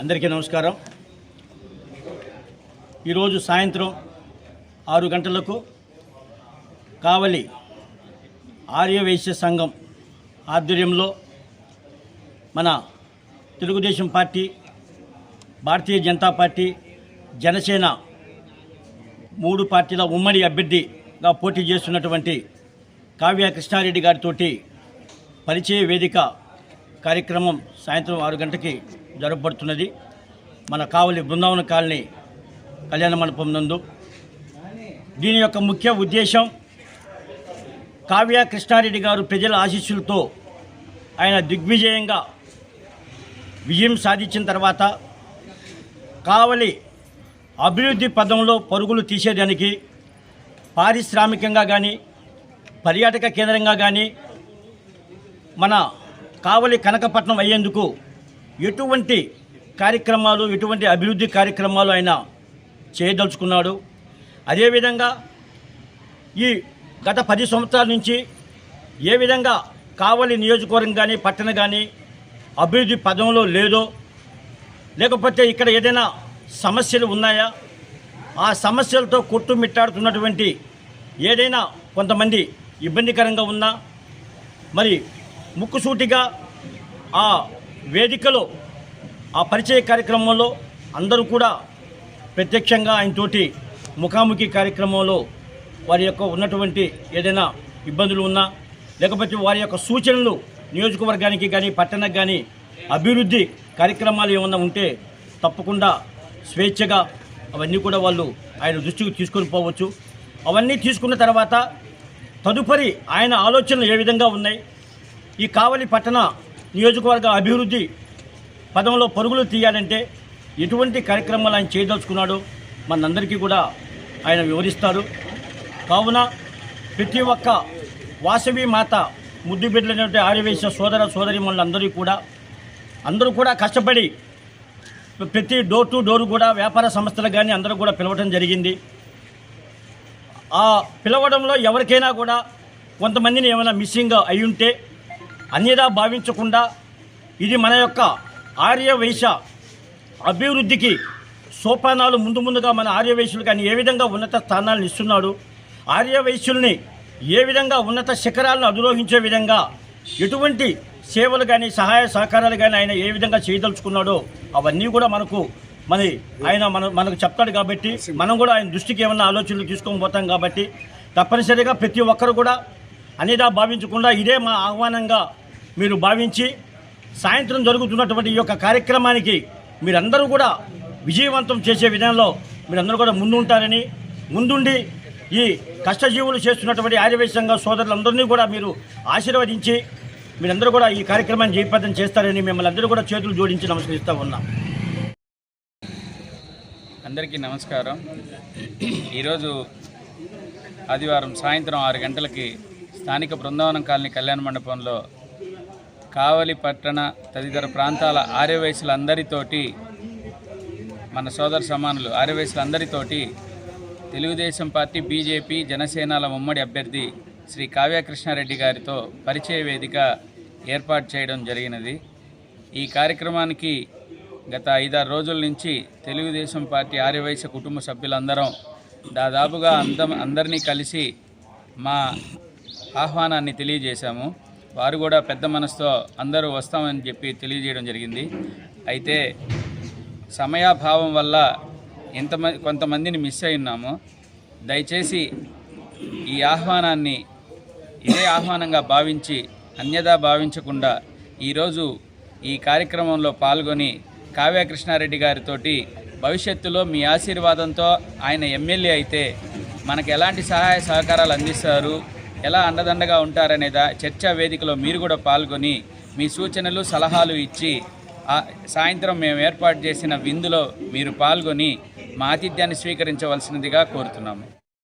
అందరికీ నమస్కారం. ఈరోజు సాయంత్రం ఆరు గంటలకు కావలి ఆర్యవైశ్య సంఘం ఆధ్వర్యంలో మన తెలుగుదేశం పార్టీ భారతీయ జనతా పార్టీ జనసేన మూడు పార్టీల ఉమ్మడి అభ్యర్థిగా పోటీ చేస్తున్నటువంటి కావ్య కృష్ణారెడ్డి గారితో పరిచయ వేదిక కార్యక్రమం సాయంత్రం ఆరు గంటకి జరపబడుతున్నది మన కావలి బృందావన కాలనీ కళ్యాణ మండపం నందు. దీని యొక్క ముఖ్య ఉద్దేశం కావ్య కృష్ణారెడ్డి గారు ప్రజల ఆశీస్సులతో ఆయన దిగ్విజయంగా విజయం సాధించిన తర్వాత కావలి అభివృద్ధి పదంలో పరుగులు తీసేదానికి పారిశ్రామికంగా కానీ పర్యాటక కేంద్రంగా కానీ మన కావలి కనకపట్నం అయ్యేందుకు ఎటువంటి కార్యక్రమాలు ఎటువంటి అభివృద్ధి కార్యక్రమాలు ఆయన చేయదలుచుకున్నాడు. అదేవిధంగా ఈ గత పది సంవత్సరాల నుంచి ఏ విధంగా కావలి నియోజకవర్గం కానీ పట్టణ కానీ అభివృద్ధి పదంలో లేదో లేకపోతే ఇక్కడ ఏదైనా సమస్యలు ఉన్నాయా? ఆ సమస్యలతో కొట్టుమిట్టాడుతున్నటువంటి ఏదైనా కొంతమంది ఇబ్బందికరంగా ఉన్నా మరి ముక్కుసూటిగా ఆ వేదికలో ఆ పరిచయ కార్యక్రమంలో అందరూ కూడా ప్రత్యక్షంగా ఆయనతోటి ముఖాముఖి కార్యక్రమంలో వారి యొక్క ఉన్నటువంటి ఏదైనా ఇబ్బందులు ఉన్నా లేకపోతే వారి యొక్క సూచనలు నియోజకవర్గానికి కానీ పట్టణానికి కానీ అభివృద్ధి కార్యక్రమాలు ఏమన్నా ఉంటే తప్పకుండా స్వేచ్ఛగా అవన్నీ కూడా వాళ్ళు ఆయన దృష్టికి తీసుకొని పోవచ్చు. అవన్నీ తీసుకున్న తర్వాత తదుపరి ఆయన ఆలోచనలు ఏ విధంగా ఉన్నాయి? ఈ కావలి పట్టణ నియోజకవర్గ అభివృద్ధి పదంలో పరుగులు తీయాలంటే ఎటువంటి కార్యక్రమాలు ఆయన చేయదలుచుకున్నాడో మనందరికీ కూడా ఆయన వివరిస్తారు కావున ప్రతి ఒక్క వాసవి మాత ముద్దు బిడ్డలైనటువంటి ఆర్యవేశ సోదర సోదరి కూడా అందరూ కూడా కష్టపడి ప్రతి డోర్ టు డోర్ కూడా వ్యాపార సంస్థలకు కానీ అందరూ కూడా పిలవటం జరిగింది. ఆ పిలవడంలో ఎవరికైనా కూడా కొంతమందిని ఏమైనా మిస్సింగ్ అయి ఉంటే అన్యదా భావించకుండా ఇది మన యొక్క ఆర్యవైశ్య అభివృద్ధికి సోపానాలు ముందు ముందుగా మన ఆర్యవైశ్యులకు కానీ ఏ విధంగా ఉన్నత స్థానాలను ఇస్తున్నాడు ఆర్యవైశ్యుల్ని ఏ విధంగా ఉన్నత శిఖరాలను అధిరోహించే విధంగా ఎటువంటి సేవలు కానీ సహాయ సహకారాలు కానీ ఆయన ఏ విధంగా చేయదలుచుకున్నాడో అవన్నీ కూడా మనకు మరి ఆయన మన మనకు చెప్తాడు కాబట్టి మనం కూడా ఆయన దృష్టికి ఏమన్నా ఆలోచనలు తీసుకొని పోతాం కాబట్టి తప్పనిసరిగా ప్రతి ఒక్కరు కూడా అనేదా భావించకుండా ఇదే మా ఆహ్వానంగా మీరు భావించి సాయంత్రం జరుగుతున్నటువంటి ఈ యొక్క కార్యక్రమానికి మీరందరూ కూడా విజయవంతం చేసే విధంలో మీరందరూ కూడా ముందుంటారని ముందుండి ఈ కష్టజీవులు చేస్తున్నటువంటి ఆర్యవేశంగా సోదరులందరినీ కూడా మీరు ఆశీర్వదించి మీరందరూ కూడా ఈ కార్యక్రమాన్ని జయప్రదం చేస్తారని మిమ్మల్ని అందరూ కూడా చేతులు జోడించి నమస్కరిస్తూ ఉన్నాం. అందరికీ నమస్కారం. ఈరోజు ఆదివారం సాయంత్రం ఆరు గంటలకి స్థానిక బృందావనం కాలనీ కళ్యాణ మండపంలో కావలి పట్టణ తదితర ప్రాంతాల ఆర్యవయసులందరితోటి మన సోదర సమానులు ఆర్యవయసులందరితోటి తెలుగుదేశం పార్టీ బీజేపీ జనసేనల ఉమ్మడి అభ్యర్థి శ్రీ కావ్యకృష్ణారెడ్డి గారితో పరిచయ వేదిక ఏర్పాటు చేయడం జరిగినది. ఈ కార్యక్రమానికి గత ఐదారు రోజుల నుంచి తెలుగుదేశం పార్టీ ఆర్యవైశ్య కుటుంబ సభ్యులందరం దాదాపుగా అంద అందరినీ కలిసి మా ఆహ్వానాన్ని తెలియజేశాము. వారు కూడా పెద్ద మనసుతో అందరూ వస్తామని చెప్పి తెలియజేయడం జరిగింది. అయితే సమయాభావం వల్ల ఎంతమంది కొంతమందిని మిస్ అయి ఉన్నాము. దయచేసి ఈ ఆహ్వానాన్ని ఇదే ఆహ్వానంగా భావించి అన్యదా భావించకుండా ఈరోజు ఈ కార్యక్రమంలో పాల్గొని కావ్యకృష్ణారెడ్డి గారితోటి భవిష్యత్తులో మీ ఆశీర్వాదంతో ఆయన ఎమ్మెల్యే అయితే మనకు ఎలాంటి సహాయ సహకారాలు అందిస్తారు? ఎలా అండదండగా ఉంటారనే దా చర్చా వేదికలో మీరు కూడా పాల్గొని మీ సూచనలు సలహాలు ఇచ్చి సాయంత్రం మేము ఏర్పాటు చేసిన విందులో మీరు పాల్గొని మా ఆతిథ్యాన్ని స్వీకరించవలసినదిగా కోరుతున్నాము.